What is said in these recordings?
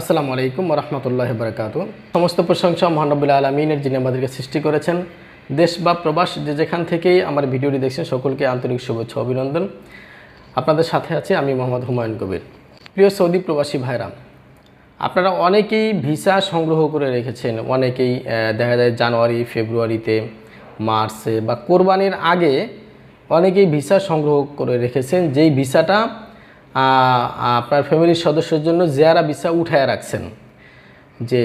আসসালামু আলাইকুম রহমতুল্লাহ বরকাত সমস্ত প্রশংসা মহানবুল্লাহ আলমিনের যিনি আমাদেরকে সৃষ্টি করেছেন, দেশ বা প্রবাস, যে যেখান থেকেই আমার ভিডিওটি দেখছেন, সকলকে আন্তরিক শুভেচ্ছা, অভিনন্দন। আপনাদের সাথে আছে আমি মোহাম্মদ হুমায়ুন কবির। প্রিয় সৌদি প্রবাসী ভাইরা, আপনারা অনেকেই ভিসা সংগ্রহ করে রেখেছেন, অনেকেই দেখা যায় জানুয়ারি, ফেব্রুয়ারিতে, মার্চে বা কোরবানির আগে অনেকেই ভিসা সংগ্রহ করে রেখেছেন, যেই ভিসাটা আপনার ফ্যামিলির সদস্যের জন্য জেয়ারা ভিসা উঠায় রাখছেন। যে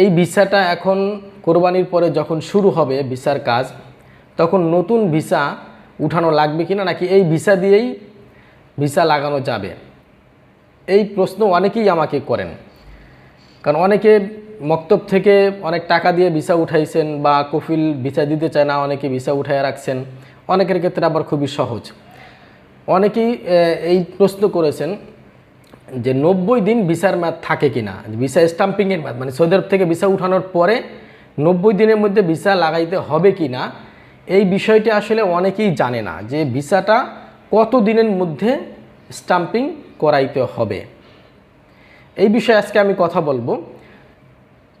এই ভিসাটা এখন কোরবানির পরে যখন শুরু হবে ভিসার কাজ, তখন নতুন ভিসা উঠানো লাগবে কি না নাকি এই ভিসা দিয়েই ভিসা লাগানো যাবে? এই প্রশ্ন অনেকেই আমাকে করেন। কারণ অনেকে মক্তব থেকে অনেক টাকা দিয়ে ভিসা উঠাইছেন বা কফিল ভিসা দিতে চায় না, অনেকে ভিসা উঠায় রাখছেন। অনেকের ক্ষেত্রে আবার খুবই সহজ। অনেকেই এই প্রশ্ন করেছেন যে নব্বই দিন ভিসার মেয়াদ থাকে কি না ভিসা স্টাম্পিংয়ের মেয়াদ মানে সৌদি আরব থেকে ভিসা উঠানোর পরে নব্বই দিনের মধ্যে ভিসা লাগাইতে হবে কি না এই বিষয়টি আসলে অনেকেই জানে না যে ভিসাটা কত দিনের মধ্যে স্টাম্পিং করাইতে হবে। এই বিষয়ে আজকে আমি কথা বলব।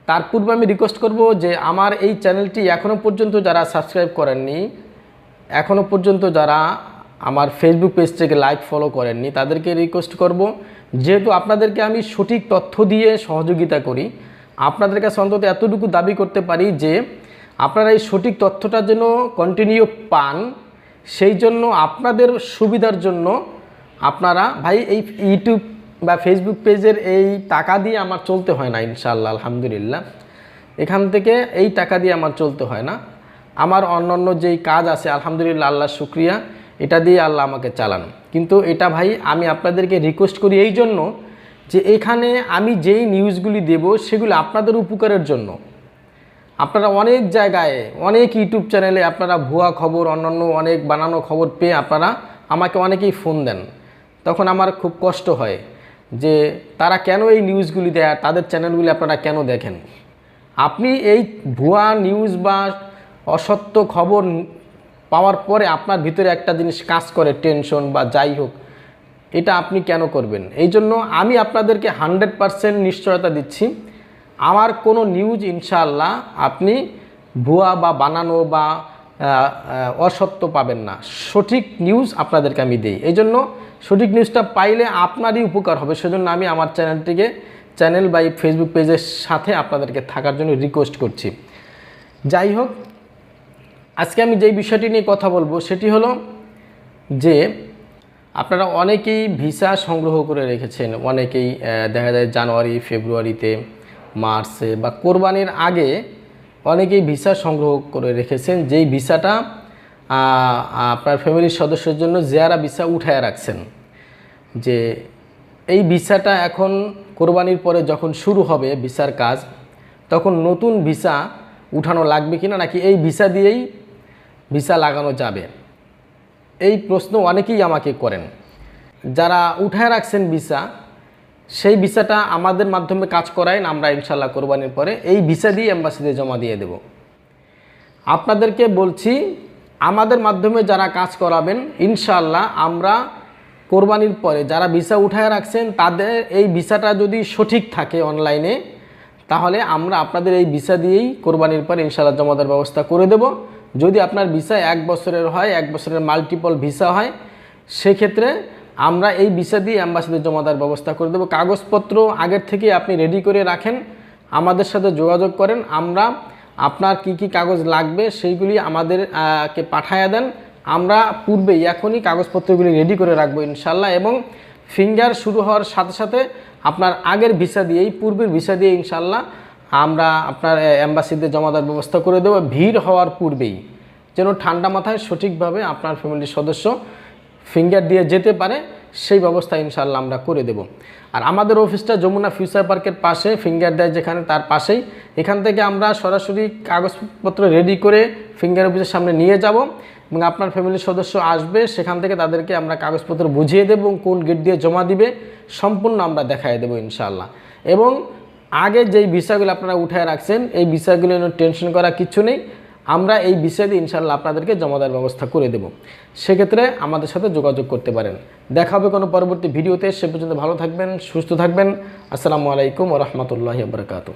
তার পূর্বে আমি রিকোয়েস্ট করব যে আমার এই চ্যানেলটি এখনও পর্যন্ত যারা সাবস্ক্রাইব করেননি এখনও পর্যন্ত যারা আমার ফেসবুক পেজ থেকে লাইক ফলো করেননি, তাদেরকে রিকোয়েস্ট করব। যেহেতু আপনাদেরকে আমি সঠিক তথ্য দিয়ে সহযোগিতা করি, আপনাদের কাছে অন্তত এতটুকু দাবি করতে পারি যে, আপনারা এই সঠিক তথ্যটা যেন কন্টিনিউ পান, সেই জন্য আপনাদের সুবিধার জন্য আপনারা, ভাই, এই ইউটিউব বা ফেসবুক পেজের এই টাকা দিয়ে আমার চলতে হয় না ইনশাল্লাহ আলহামদুলিল্লাহ। এখান থেকে এই টাকা দিয়ে আমার চলতে হয় না। আমার অন্যান্য যেই কাজ আছে, আলহামদুলিল্লাহ, আল্লাহ, শুক্রিয়া। এটা দিয়ে আল্লাহ আমাকে চালান। কিন্তু এটা ভাই, আমি আপনাদেরকে রিকোয়েস্ট করি এই জন্য যে এখানে আমি যেই নিউজগুলি দেব, সেগুলো আপনাদের উপকারের জন্য। আপনারা অনেক জায়গায়, অনেক ইউটিউব চ্যানেলে আপনারা ভুয়া খবর, অন্যান্য অনেক বানানো খবর পেয়ে আপনারা আমাকে অনেকেই ফোন দেন। তখন আমার খুব কষ্ট হয় যে তারা কেন এই নিউজগুলি দেয় তাদের চ্যানেলগুলি আপনারা কেন দেখেন? আপনি এই ভুয়া নিউজ বা অসত্য খবর পাওয়ার পরে আপনার ভিতরে একটা জিনিস কাজ করে, টেনশন বা যাই হোক, এটা আপনি কেন করবেন? এই জন্য আমি আপনাদেরকে হান্ড্রেড পারসেন্ট নিশ্চয়তা দিচ্ছি। আমার কোনো নিউজ ইনশাআল্লাহ আপনি ভুয়া বা বানানো বা অসত্য পাবেন না। সঠিক নিউজ আপনাদেরকে আমি দিই। এই জন্য সঠিক নিউজটা পাইলে আপনারই উপকার হবে। সেজন্য আমি আমার চ্যানেলটিকে, চ্যানেল বা ফেসবুক পেজের সাথে আপনাদেরকে থাকার জন্য রিকোয়েস্ট করছি। যাই হোক আজকে আমি যেই বিষয়টি নিয়ে কথা বলব সেটি হলো যে আপনারা অনেকেই ভিসা সংগ্রহ করে রেখেছেন, অনেকেই দেখা যায় জানুয়ারি, ফেব্রুয়ারিতে, মার্চে বা কোরবানির আগে অনেকেই ভিসা সংগ্রহ করে রেখেছেন, যেই ভিসাটা আপনার ফ্যামিলির সদস্যের জন্য জেয়ারা ভিসা উঠায় রাখছেন। যে এই ভিসাটা এখন কোরবানির পরে যখন শুরু হবে ভিসার কাজ, তখন নতুন ভিসা উঠানো লাগবে কিনা, নাকি এই ভিসা দিয়েই ভিসা লাগানো যাবে? এই প্রশ্ন অনেকেই আমাকে করেন। যারা উঠায় রাখছেন ভিসা, সেই ভিসাটা আমাদের মাধ্যমে কাজ করায় আমরা ইনশাল্লাহ কোরবানির পরে এই ভিসা দিয়ে অ্যাম্বাসিতে জমা দিয়ে দেব। আপনাদেরকে বলছি, আমাদের মাধ্যমে যারা কাজ করাবেন ইনশাল্লাহ আমরা কোরবানির পরে যারা ভিসা উঠায় রাখছেন, তাদের এই ভিসাটা যদি সঠিক থাকে অনলাইনে, তাহলে আমরা আপনাদের এই ভিসা দিয়েই কোরবানির পরে ইনশাল্লাহ জমা দেওয়ার ব্যবস্থা করে দেব। যদি আপনার ভিসা এক বছরের হয়, এক বছরের মাল্টিপল ভিসা হয়, সেক্ষেত্রে আমরা এই ভিসা দিয়ে অ্যাম্বাসিতে জমা দেওয়ার ব্যবস্থা করে দেবো। কাগজপত্র আগের থেকে আপনি রেডি করে রাখেন, আমাদের সাথে যোগাযোগ করেন, আমরা আপনার কি কি কাগজ লাগবে সেইগুলি আমাদেরকে পাঠায়া দেন। আমরা পূর্বেই এখনই কাগজপত্রগুলি রেডি করে রাখব ইনশাল্লাহ এবং ফিঙ্গার শুরু হওয়ার সাথে সাথে আপনার আগের ভিসা দিয়েই, পূর্বের ভিসা দিয়ে ইনশাল্লাহ আমরা আপনার অ্যাম্বাসিতে জমা দেওয়ার ব্যবস্থা করে দেবো। ভিড় হওয়ার পূর্বেই যেন ঠান্ডা মাথায় সঠিকভাবে আপনার ফ্যামিলির সদস্য ফিঙ্গার দিয়ে যেতে পারে, সেই ব্যবস্থা ইনশাল্লাহ আমরা করে দেব। আর আমাদের অফিসটা যমুনা ফিউচার পার্কের পাশে, ফিঙ্গার দেয় যেখানে, তার পাশেই। এখান থেকে আমরা সরাসরি কাগজপত্র রেডি করে ফিঙ্গার অফিসের সামনে নিয়ে যাব এবং আপনার ফ্যামিলির সদস্য আসবে, সেখান থেকে তাদেরকে আমরা কাগজপত্র বুঝিয়ে দেব এবং কোন গেট দিয়ে জমা দিবে, সম্পূর্ণ আমরা দেখাই দেবো ইনশাল্লাহ এবং আগে যেই বিষয়গুলো আপনারা উঠায় রাখছেন, এই বিষয়গুলো নিয়ে টেনশন করা কিছু নেই। আমরা এই বিষয়ে ইনশাল্লাহ আপনাদেরকে জমা দেওয়ার ব্যবস্থা করে দেব। সেক্ষেত্রে আমাদের সাথে যোগাযোগ করতে পারেন। দেখা হবে কোনো পরবর্তী ভিডিওতে। সে পর্যন্ত ভালো থাকবেন, সুস্থ থাকবেন। আসসালামু আলাইকুম রহমতুল্লাহ বরকাত